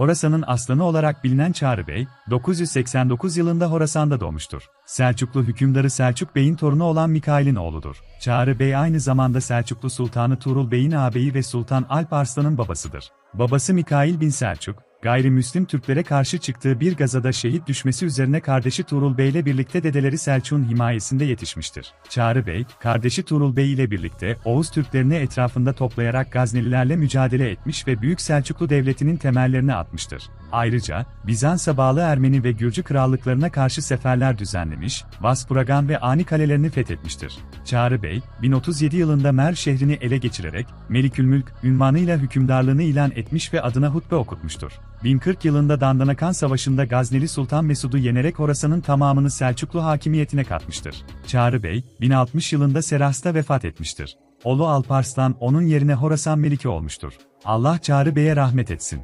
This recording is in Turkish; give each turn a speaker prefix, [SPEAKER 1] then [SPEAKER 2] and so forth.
[SPEAKER 1] Horasan'ın aslanı olarak bilinen Çağrı Bey, 989 yılında Horasan'da doğmuştur. Selçuklu hükümdarı Selçuk Bey'in torunu olan Mikail'in oğludur. Çağrı Bey aynı zamanda Selçuklu Sultanı Tuğrul Bey'in ağabeyi ve Sultan Alp Arslan'ın babasıdır. Babası Mikail bin Selçuk, gayrimüslim Türklere karşı çıktığı bir gazada şehit düşmesi üzerine kardeşi Tuğrul Bey ile birlikte dedeleri Selçuk'un himayesinde yetişmiştir. Çağrı Bey, kardeşi Tuğrul Bey ile birlikte Oğuz Türklerini etrafında toplayarak Gaznelilerle mücadele etmiş ve Büyük Selçuklu Devleti'nin temellerini atmıştır. Ayrıca, Bizans'a bağlı Ermeni ve Gürcü krallıklarına karşı seferler düzenlemiş, Vaspuragan ve Ani kalelerini fethetmiştir. Çağrı Bey, 1037 yılında Mer şehrini ele geçirerek, Melikülmülk ünvanıyla hükümdarlığını ilan etmiş ve adına hutbe okutmuştur. 1040 yılında Dandanakan Savaşı'nda Gazneli Sultan Mesud'u yenerek Horasan'ın tamamını Selçuklu hakimiyetine katmıştır. Çağrı Bey, 1060 yılında Seras'ta vefat etmiştir. Oğlu Alparslan onun yerine Horasan Meliki olmuştur. Allah Çağrı Bey'e rahmet etsin.